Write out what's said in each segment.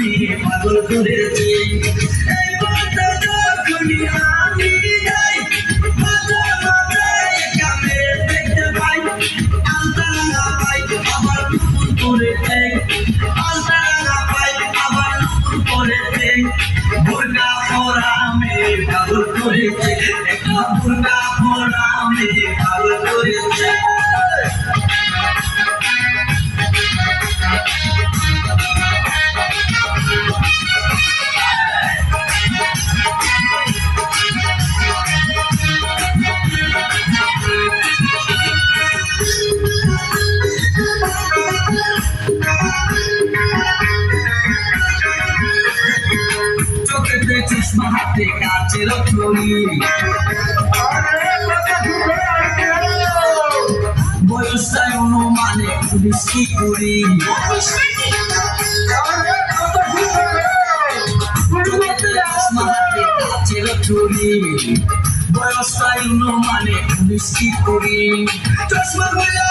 মেয়ে পাগল করেছে। একটা বুরকা চোখেতে চশমা হাতে কাচের ছড়ি বয়সটাই অনুমানে পুলিশ কি করি? চশমা হাতে কাচের ছড়ি বয়সটাই অনুমানে পুলিশ কি করি? চশমা হইয়া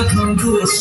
যখন ঘুষ